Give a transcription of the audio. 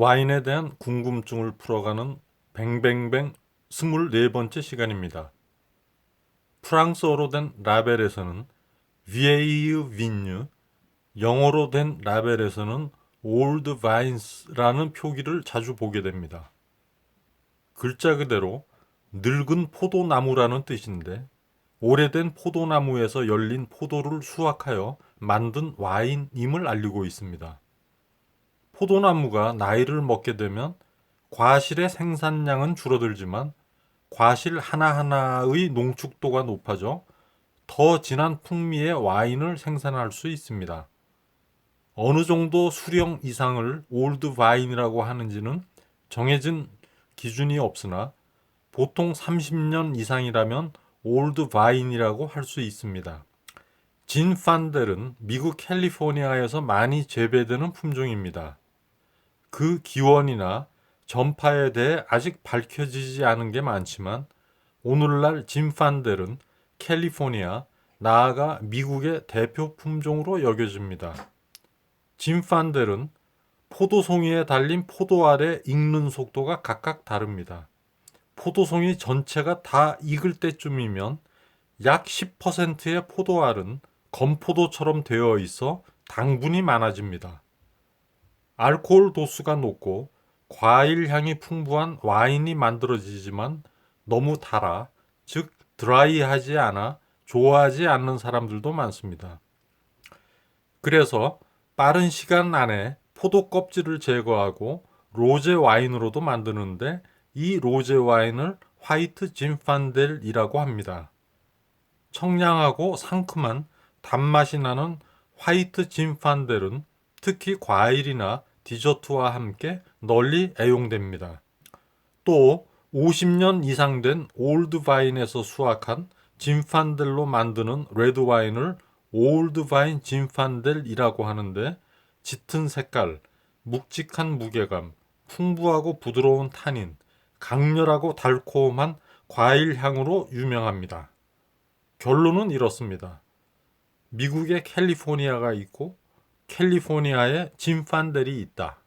와인에 대한 궁금증을 풀어가는 뱅뱅뱅 24번째 시간입니다. 프랑스어로 된 라벨에서는 비에이유 빈뉴, 영어로 된 라벨에서는 올드 바인스라는 표기를 자주 보게 됩니다. 글자 그대로 늙은 포도나무라는 뜻인데 오래된 포도나무에서 열린 포도를 수확하여 만든 와인임을 알리고 있습니다. 포도나무가 나이를 먹게 되면 과실의 생산량은 줄어들지만 과실 하나하나의 농축도가 높아져 더 진한 풍미의 와인을 생산할 수 있습니다. 어느 정도 수령 이상을 올드 와인이라고 하는지는 정해진 기준이 없으나 보통 30년 이상이라면 올드 와인이라고 할 수 있습니다. 진 판델은 미국 캘리포니아에서 많이 재배되는 품종입니다. 그 기원이나 전파에 대해 아직 밝혀지지 않은 게 많지만 오늘날 진판델은 캘리포니아, 나아가 미국의 대표 품종으로 여겨집니다. 진판델은 포도송이에 달린 포도 알의 익는 속도가 각각 다릅니다. 포도송이 전체가 다 익을 때쯤이면 약 10%의 포도알은 건포도처럼 되어 있어 당분이 많아집니다. 알코올 도수가 높고 과일 향이 풍부한 와인이 만들어지지만 너무 달아, 즉 드라이하지 않아 좋아하지 않는 사람들도 많습니다. 그래서 빠른 시간 안에 포도 껍질을 제거하고 로제 와인으로도 만드는데 이 로제 와인을 화이트 진판델이라고 합니다. 청량하고 상큼한 단맛이 나는 화이트 진판델은 특히 과일이나 디저트와 함께 널리 애용됩니다. 또 50년 이상 된 올드 바인에서 수확한 진판델로 만드는 레드 와인을 올드 바인 진판델이라고 하는데 짙은 색깔, 묵직한 무게감, 풍부하고 부드러운 타닌, 강렬하고 달콤한 과일 향으로 유명합니다. 결론은 이렇습니다. 미국의 캘리포니아가 있고 캘리포니아에 진판델이 있다.